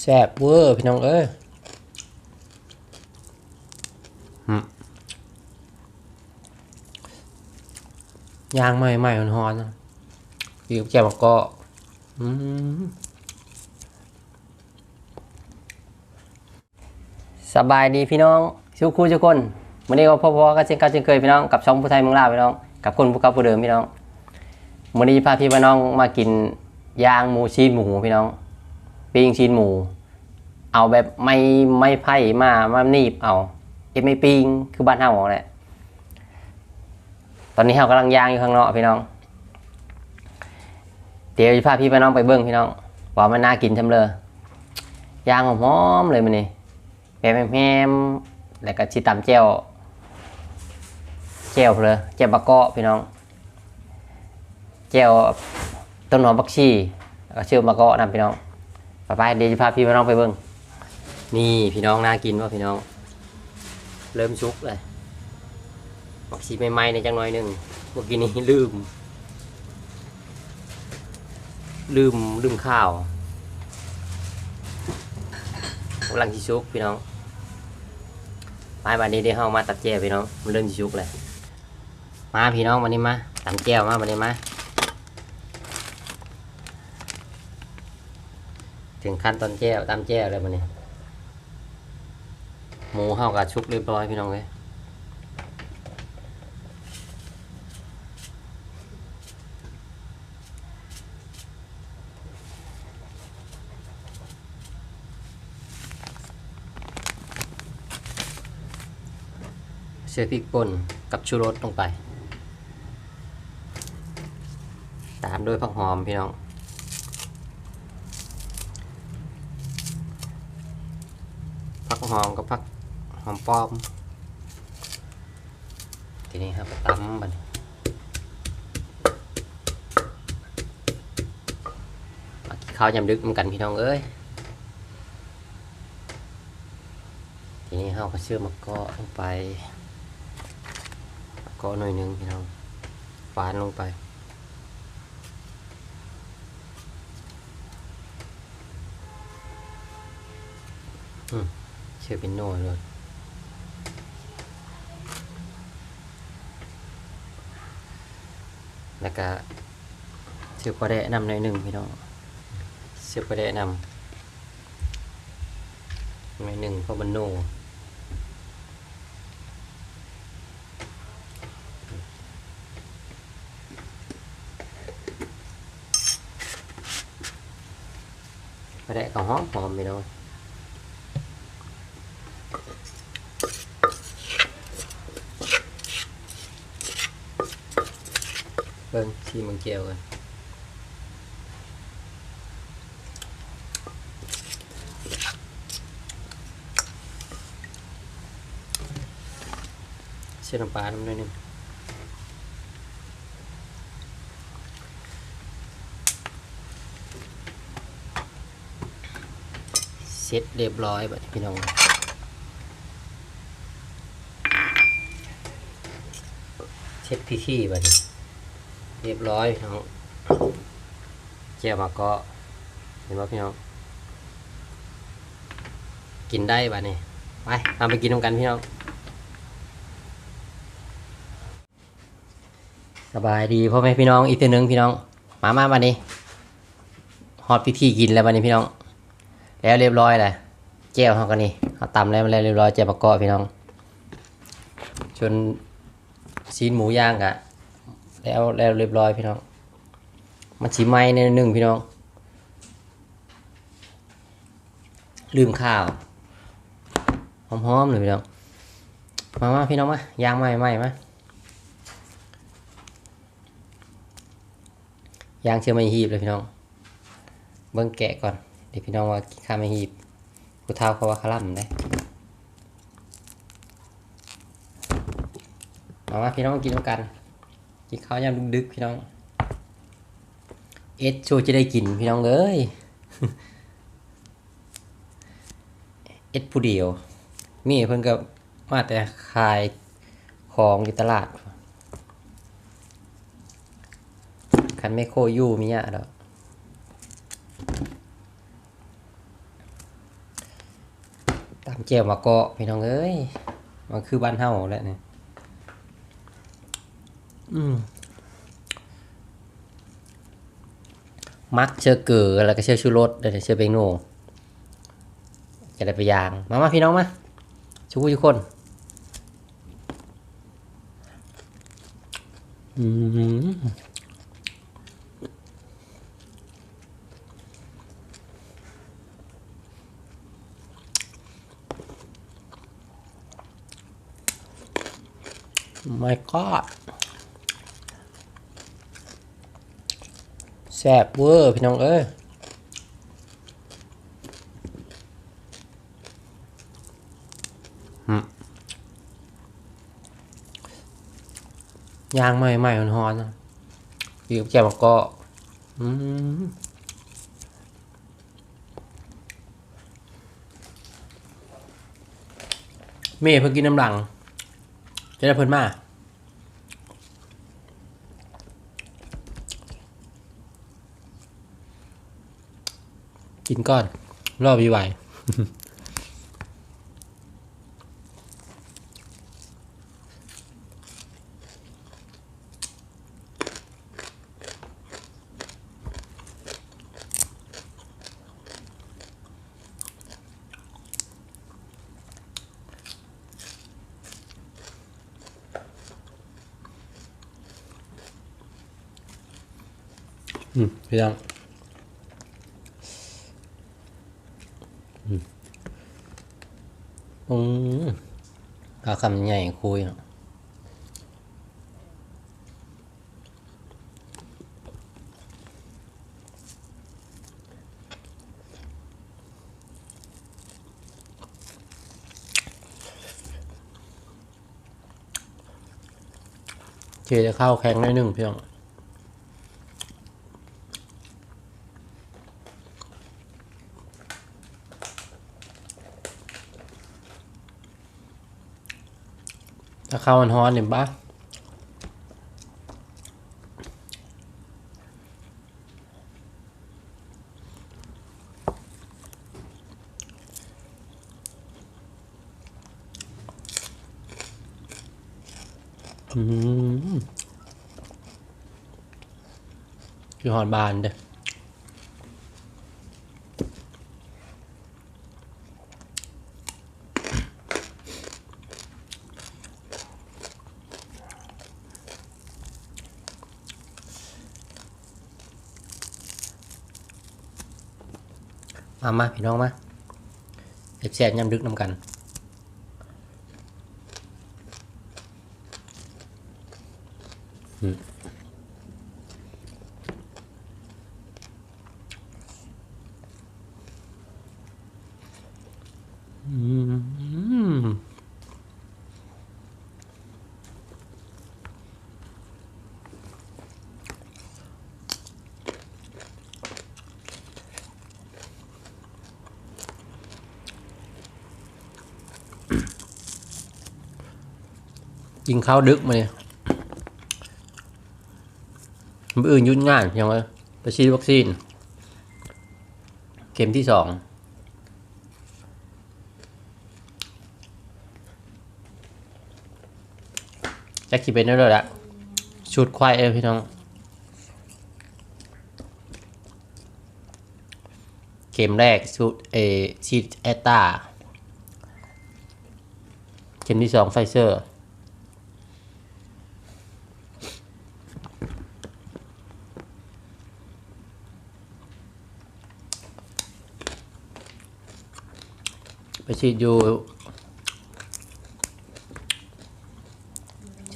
แซ่บเวอร์พี่น้องเอ้ยหึย่างใหม่ๆหอนๆนะอยู่กับแจ่วมะกอกอืมสบายดีพี่น้องทุกคู่ทุกคนวันนี้ก็พ่อๆก็เช่นเก่าเช่นเคยพี่น้องกับช่องผู้ไทยเมืองลาวพี่น้องกับคนผู้เก่าผู้เดิมพี่น้องวันนี้พาพี่พี่น้องมากินย่างหมูชีสหมูพี่น้อง ปิ้งชิ้นหมู เอาแบบไม่ไม่ไผ่มามาหนีบเอาเอ็ดไม่ปิ้งคือบ้านเฮาแหละตอนนี้เฮากำลังย่างอยู่ข้างนอกพี่น้อง เดี๋ยวจะพาพี่พี่น้องไปเบิ้งพี่น้องว่ามันน่ากินทำเลยย่างหอมๆเลยมันนี่แหมแฮมแล้วก็ชิตำเจียวเจียวเลยเจียวบะเกาะพี่น้องเจียวต้นหอมบักชีก็เชื่อมบะเกาะนำพี่น้อง ไปไปเดี๋ยวจะพาพี่น้องไปเบิ้งนี่พี่น้องน่ากินป่ะพี่น้อง เริ่มชุกเลยบักชีใหม่ๆในจังน้อยหนึ่งเมื่อกี้นี้ลืม ลืมลืมข้าวกำลังชิชุกพี่น้องไปวันนี้เดี๋ยวเรามาตัดแจวพี่น้องมันเริ่มชิชุกเลย มาพี่น้องวันนี้มาตัดแจวมาวันนี้มา ถึงขั้นตอนแจ้วตามแจ้วเลยมันนี่หมูเฮากับชุกเรียบร้อยพี่น้องเลยเสือพริกป่นกับชูรสลงไป ตามด้วยผักหอมพี่น้อง ผัก หอมกับผักหอมป้อม ทีนี้ครับตำบันมากินข้าวยำดึกเหมือนกันพี่น้องเอ้ย ทีนี้เราก็เชื่อมะกอลงไปมะกอหน่อยหนึงพี่น้องฝานลงไปเชื่อเป็นโน่เลยแล้วก็เชื่อประเดะนำหน่อยหนึ่งพี่น้องเชื่อประเดะนำหน่อยหนึ่งเพราะมันโน่ประเดะก็หอมหอมพี่น้อง เบิ่งชีมังเกียวกันเชื่อน้ำปลาน้ำด้วยหนึงเสร็จเรียบร้อยบัดนี้พี่น้อง เช็ดที่ที่บัดนี้ เรียบร้อยพี่น้องเจียวมาก็เห็นว่าพี่น้องกินได้บ้านี่ไปทำไปกินกันพี่น้องสบายดีพ่อแม่พี่น้องอีกตัวหนึ่งพี่น้องมามาบ้านี้ฮอตพิธีกินแล้วบ้านี้พี่น้อง แล้วเรียบร้อยเลยเจียวเขากันนี่เขาตำแล้วแล้วเรียบร้อยเจียวประกอบพี่น้องจนซีนหมูย่างกะ แล้วแล้วเรียบร้อยพี่น้องมันสีไม้ในหนึ่งพี่น้อง ลืมข้าวหอมๆเลยพี่น้องมามาพี่น้องมายางไหม้ไหม้มายางเชื่อไม่หีบเลยพี่น้อง เบิ้งแกะก่อนเดี๋ยวพี่น้องว่ากินข้าวไม่หีบผู้เฒ่าเขาว่าคาร่ำได้มามาพี่น้องกินด้วยกัน กินข้าวยามดึกๆพี่น้อง เอสโชจะได้กินพี่น้องเอ้ยเอสผู้เดียว มีเพิ่นก็มาแต่ขายของอยู่ตลาด คันไม่โคยู่มีอะดอกตามเจียวมาเกาะพี่น้องเอ้ย มันคือบ้านเฮาแหละเนี่ย มมักเชื่อเกลือแล้วก็เชื่อชูรสเดี๋ยวเชื่อเบงโนจะได้ไปยาง มามาพี่น้องมาชุกทุกคน อืมไม่ก็ แซ่บเวอร์พี่น้องเอ้ยอืมย่างใหม่ๆหอนๆนะอยู่กับแจ่วก็อืมเมย์เพิ่งกินน้ำหลัง จะได้เพิ่นมา กินก้อน รอบวีไหวอืมพี่น้องอืมอืม เอาคำใหญ่คุยเจจะเข้าแข็งได้หนึ่งเพียง ถ้าเข้ามันฮ้อนเนี่ยบ้าอืมคือหอนบานเด้อ มามาพี่น้องมาเอฟแซดยำดึกนำกันอืมกิน ข้าวดึกมาเนี่ยมืออื่นยุ่งงานยังไงไปฉีดวัคซีน เข็มที่สองจะคิดเป็นได้เลยละชุดควายเอพี่น้องเกมแรกชุดเอชีดแอตตาเกมที่สองไฟเซอร์ ไปฉีดอยู่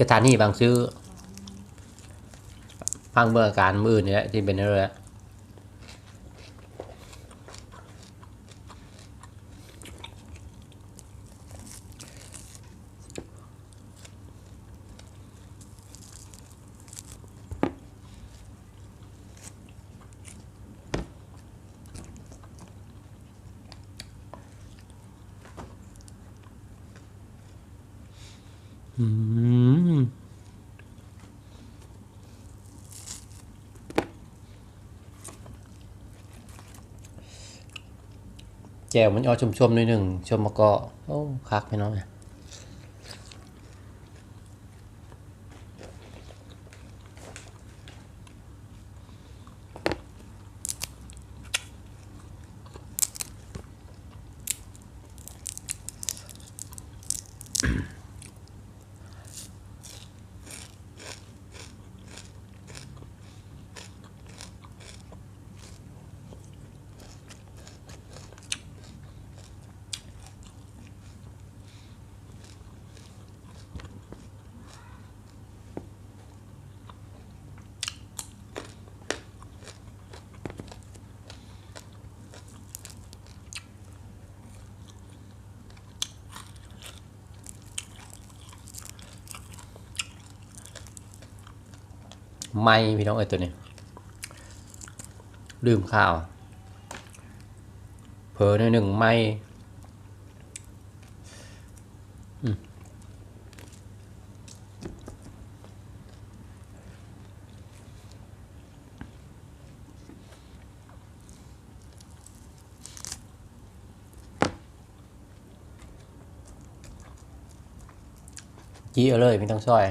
สถานีบางซื้อฟังเบอร์อการมือนี่แหละที่เป็นเรื่อง อืมแจ่วมันออาชมๆหน่อยหนึ่งชมมะกอโอ้คักพี่น้องเนี่ย ไม่พี่น้องเอ้ยตัวนี้ลืมข้าวเผลอหน่อยหนึ่งไม่อืมจี้เอาเลยไม่ต้องช่อย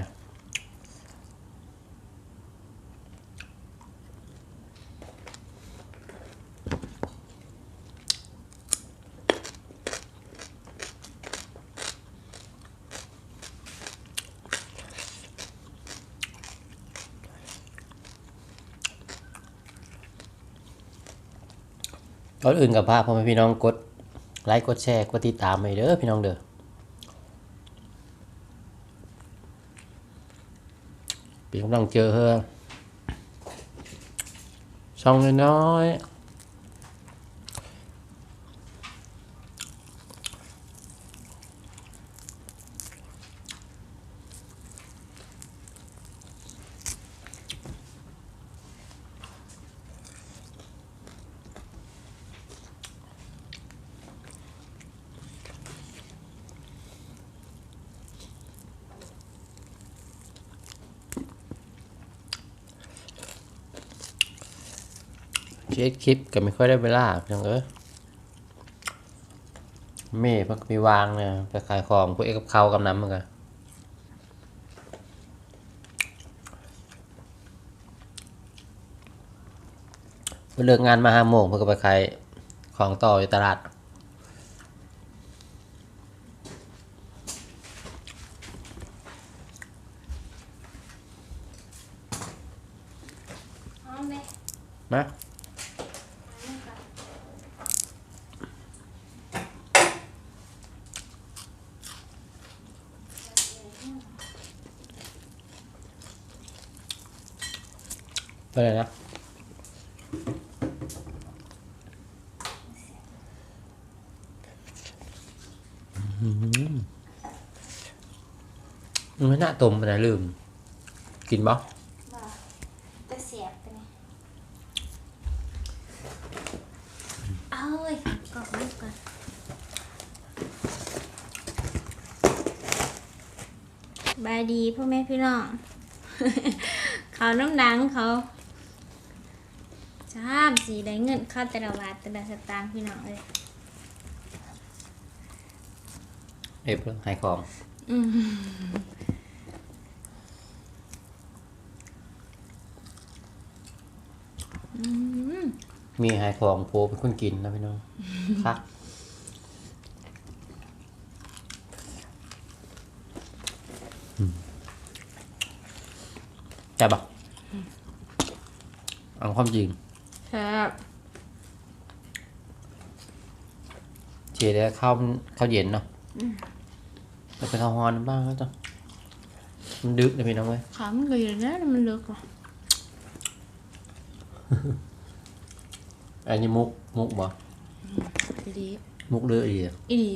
ก่อนอื่นกับภาพพ่อแม่พี่น้องกดไลค์กดแชร์กดติดตามไปเด้อพี่น้องเด้อเป็นกำลังเจอเฮอช่องน้อยๆ เอ็ดคลิปก็ไม่ค่อยได้เวลาจังเอ้เม่พักมีวางเนี่ยไปขายของพวกเอกกับเขากับน้ำเหมือนกันเพิ่นเลิกงานมาห้าโมงเพื่อก็ไปขายของต่ออยู่ตลาด เอาไหม นะ ไปเลยนะอื้อหือมันน่าต้มไปนะลืม กินบ่บ่จะเสียบไปนี่เอาเว้ยกรอกลูกก่อนบายดีพ่อแม่พี่น้อง เขาน้ำดังเขา ชามสีได้เงินเข้าแต่ละบาทแต่ละสตางค์พี่น้องเลยเอฟเรื่องหายของอืมอืมมีหายของโพเป็นคนกินนะพี่น้องครับอืมแต่บปะเอาความจริง ครับเชียร์ได้ข้าวข้าวเย็นเนาะแล้วไปข้าวฮอนบ้างก็ต้องมันดึกนะพี่น้องเว้ยขามันก็อยู่นะมันลึกว่ะอันนี้มุกมุกบ่อีดีมุกเลืออีกอีดี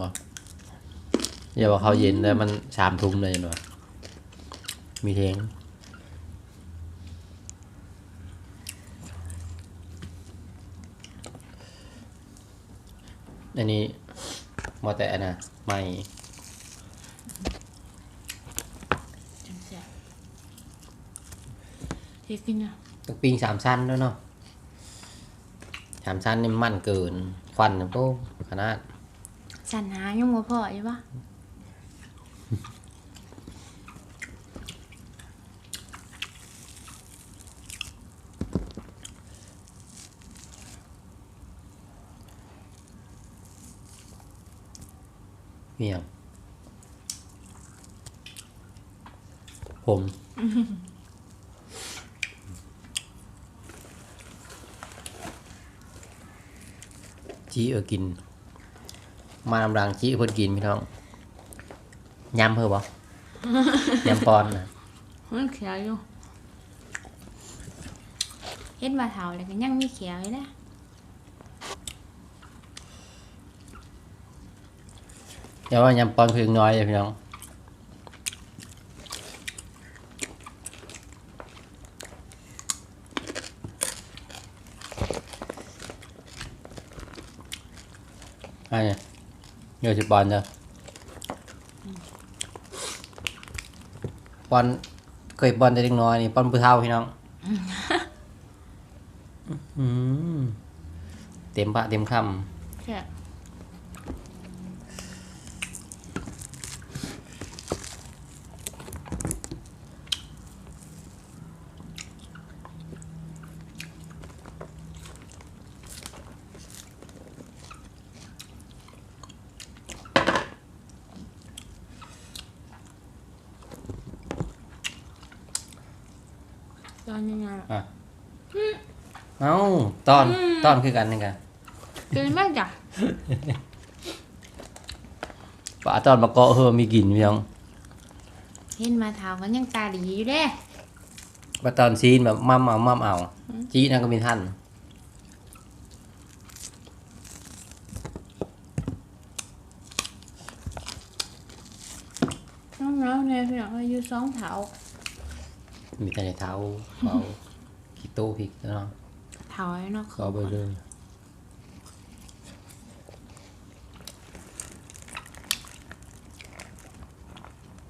บ่อย่าบอกข้าวเย็นแล้วมันชามทุ่มเลยเนาะมีเทง อันนี้มอแต่อันนะไม่จังแซ่บเฮ็ดกินอะต้องปิ้งสามชั้นด้วยเนาะสามชั้นนี่มันเกิน ควันโป้ขนาดสันหายังบ่พออยู่ปะเมียงผมจีเออกิน มาลำรังจีเพิ่นกินพี่น้องยำเพิ่นบ่ยำปอนนะมันเขียวอยู่เฮ็ดมาเท่าเลยก็ยังมีเขียวอยู่นะ อย่าว่ายำปอนเพียงน้อยเลยพี่น้องอันนี้เดี๋ยวจะปอนเด้อปอนเคยปอนแต่เด็กน้อยนี่ปอนผู้เฒ่าพี่น้องอื้อหือเต็มปะเต็มคำ ตอนยังไงล่ะอะเอ้าตอนตอนคือกันนี่กันกินไม่จ้ะปลาตอนมะเกาะเฮอมีกลิ่นพี่น้องเห็นมาเท่าก็ยังตาดีอยู่เด้ปลาตอนซีนแบบมั่มเอามั่มเอาจีนั่นก็มีท่านน้องๆเนี่ยพี่น้องอายุสองเท่า มีแต่ในเท้าเขาขี้โต้พริกเนาะเท่าไอ้เนาะเขาไปเลย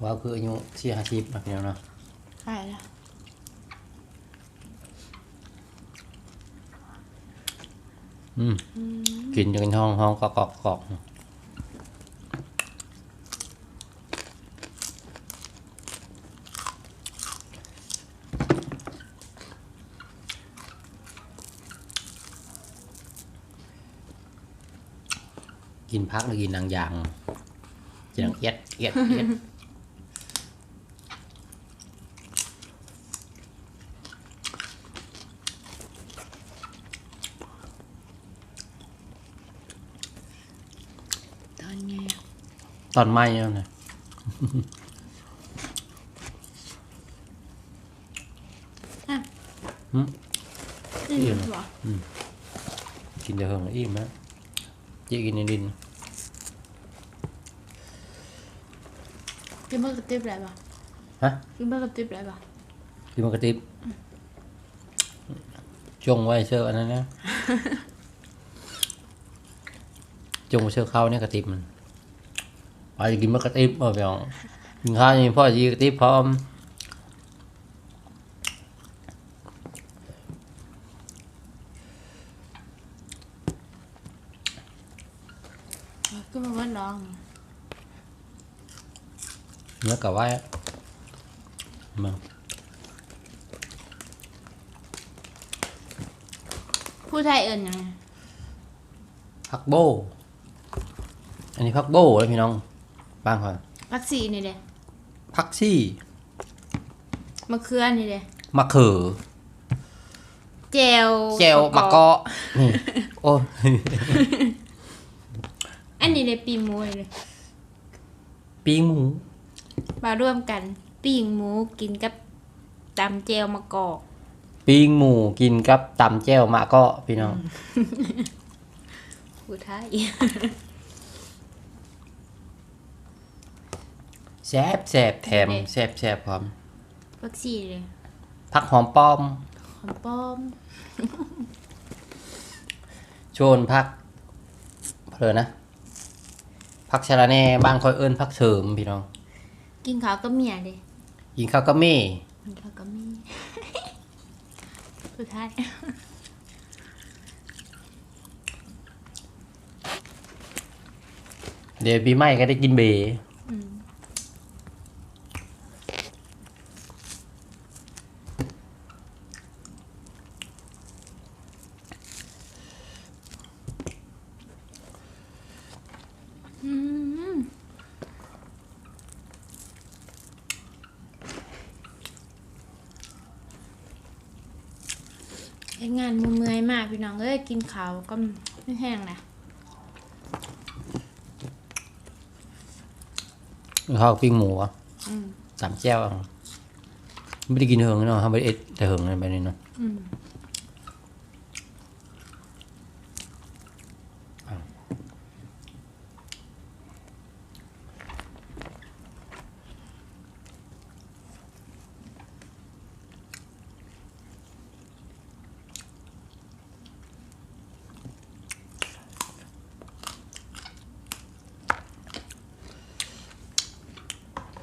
ว้าวคืออายุสี่ห้าสิบนะพี่น้องเนาะใช่ละอืมกินจนห้องห้องกอกกอกกอก พักหรือกินนางยางจะนางเอียดเอียดเอียดตอนไงอะตอนไหม้แล้วนะนี่เหรอกินเดี๋ยวเหิงอิ่มนะเจ๊กินในดิน กินเบอร์กระติบอะไรปะฮะกินเบอร์กระติบอะไรปะกินมันกระติบจงไว้เชื่ออันนั้นนะ จงไว้เชื่อข้าวเนี่ยกระติบมันไปกินมันกระติบเออไปเอากินข้าวนี่พ่อจีกระติบพร้อม ก็มาว่าลอง แล้วก็ไว้มาผู้ไทยเอิญยังไงพักโบ อันนี้พักโบเลยพี่น้องบ้างก่อนพักซีนี่เด้พักซี่มะเขือนี่เด้มะเขือเจลเจลมะเกาะนี่โอ้อันนี้เลยปีหมูเลยปิ้งหมู มาร่วมกันปิ้งหมูกินกับตำเจลมะกอกปิ้งหมูกินกับตำแจ่วมะเกาะพี่น้อง ผู้ไทยแซบแซบแถมแซบแซบพร้อมพักซีเลยผักหอมป้อม หอมป้อมโชนผักเพลินนะผักชะระแหน่บางคอยเอิ้นผักเสริมพี่น้อง กินข้าวก็เมียเลยกินข้าวก็เม่กินข้าวก็เม่สุดท้ายเดี๋ยวปีใหม่ก็ได้กินเบ กินข้าวก็ไม่แห้งนะข้าวปิ้งหมูอะอืมสามแจ้วอะไม่ได้กินเหิงเนาะทำไปเอ็ดแต่เหิงอะไรแบบนี้เนาะ อืม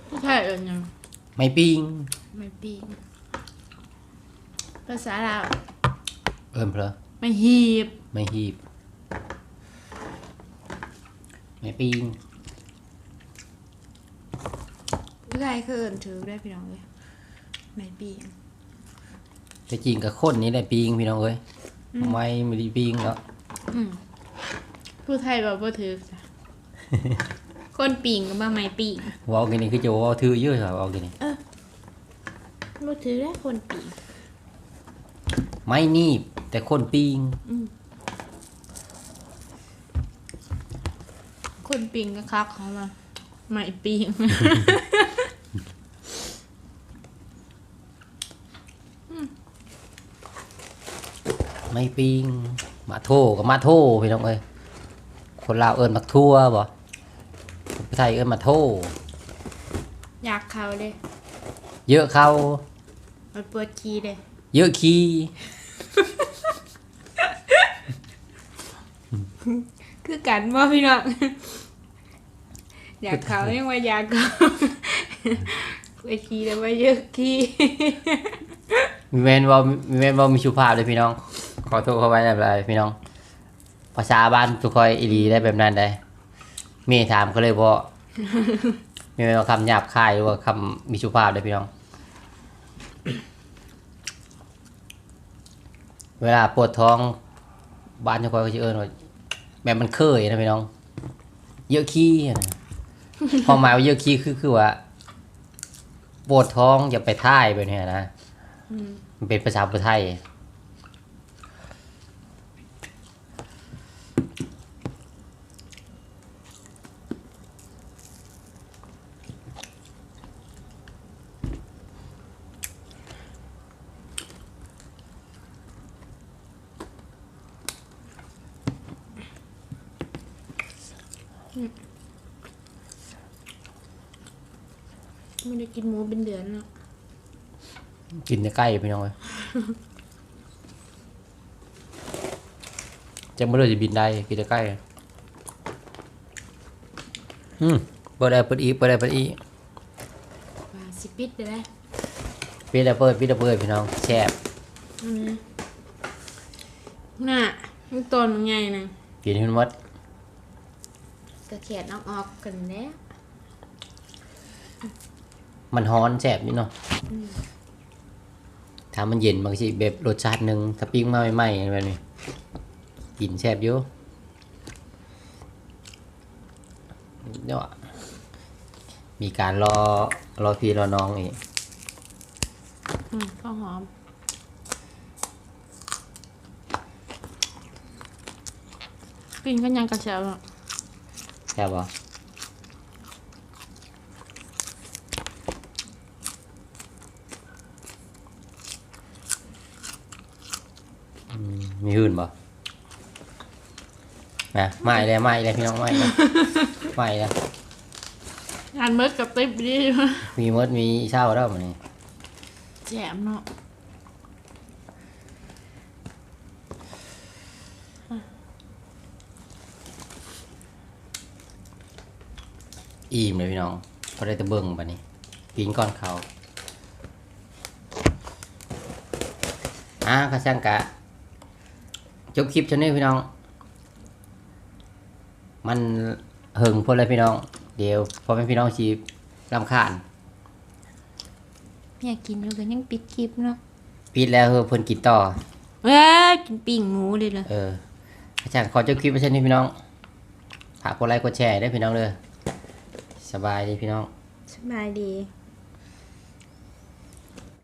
ผู้ชายเอิญยัง ไม่ปิ้งไม่ปีนภาษาลาวเอิมเพลอไม่หีบไม่ฮีบ ไม่ปิ้งผู้ชายคือเอิญถือได้พี่น้องเลยไม่ปีนแต่จริงกับคนนี้แหละปิ้งพี่น้องเอ้ยไม่ไม่ได้ปิ้งแล้วอืมผู้ไทยแบบว่าถือจ้ะ คนปีงก็บ่ไม่ปีงว่าเอากินนี่คือจะว่าถือเยอะใช่ไหมเอากินนี่ บ่ถือได้คนปีงไม่นีบแต่คนปิ้งคนปีงก็คักของมันไม่ปีงไม่ปิ้งมาโทกับมาโทพี่น้องเอ้ยคนลาวเอิญมักทั่วบ่คนไทยเอิญมาโทอยากเขาเลย เยอะเข้า มันปวดขี้เลยเยอะขี้ คือกันบ่พี่น้องอยากเขายังว่าอยากเขาปวดขี้แต่ว่าเยอะขี้มีแมนว่ามีแมนว่ามีชุภาพเลยพี่น้อง ขอโทษเข้าไว้แบบไรพี่น้อง ภาษาบ้านทุกคอยอีหลีได้แบบนั้นได้เมีถามก็เลยบอกมีแมนว่าคำหยาบคายหรือว่าคำมีชุภาพเลยพี่น้อง เวลาปวดท้องบ้านทุกคนก็จะเอิ้นว่าแบบมันเคยนะพี่น้อง เยอะขี้นะความหมายว่าเยอะขี้คือคือว่าปวดท้องอย่าไปท่ายแบบนี้นะอืมมันเป็นภาษาพุทธไทย กินหมูเป็นเดือนแล้วกินใกล้ๆพี่น้องเลยจะไม่รู้จะบินได้กินใกล้ๆอืมเปิดได้เปิดอีกเปิดได้เปิดอีกว่าสิปิดได้ไหมปิดได้เปิดปิดได้เปิดพี่น้องแซ่บอืมน่ะมันต้นมันใหญ่นะกินให้มันหมดกระเขียดเอาออกกันแล้ว มันฮ้อนแซ่บนี่เนาะถ้ามันเย็นมันก็สิแบบรสชาติหนึ่งถ้าปิ้งมาใหม่ๆแบบนี้กินแซ่บอยู่เนาะมีการรอรอพี่รอน้องอีกอืมข้าวหอมกินกันยังกระเช้าอะใช่ปะ มมีหื่นปะนะไม่เลยไม่เลยพี่น้องไม่เลยไม่เลยงานเมิดกับติ๊บดีมีมดมีเช่าแล้วมันนี่แจมเนาะอิ่มเลยพี่น้องพอได้แตะเบิ่งปะนี่กินก่อนเขาอะก็ช่างกะ จบคลิปชนนี้พี่น้อง มันเฮิงพ่นเลยพี่น้อง เดี๋ยวพ่อแม่พี่น้องชีรำคาญอยากกินอยู่กันยังปิดคลิปเนาะปิดแล้วเฮอเพิ่นกินต่อเอ้ยกินปิ้งหมูเลยเหรอเอออาจารย์ขอจบคลิปไปเช่นนี้พี่น้องฝากกดไลค์กดแชร์ได้วยพี่น้องเลยสบายดีพี่น้อง สบายดี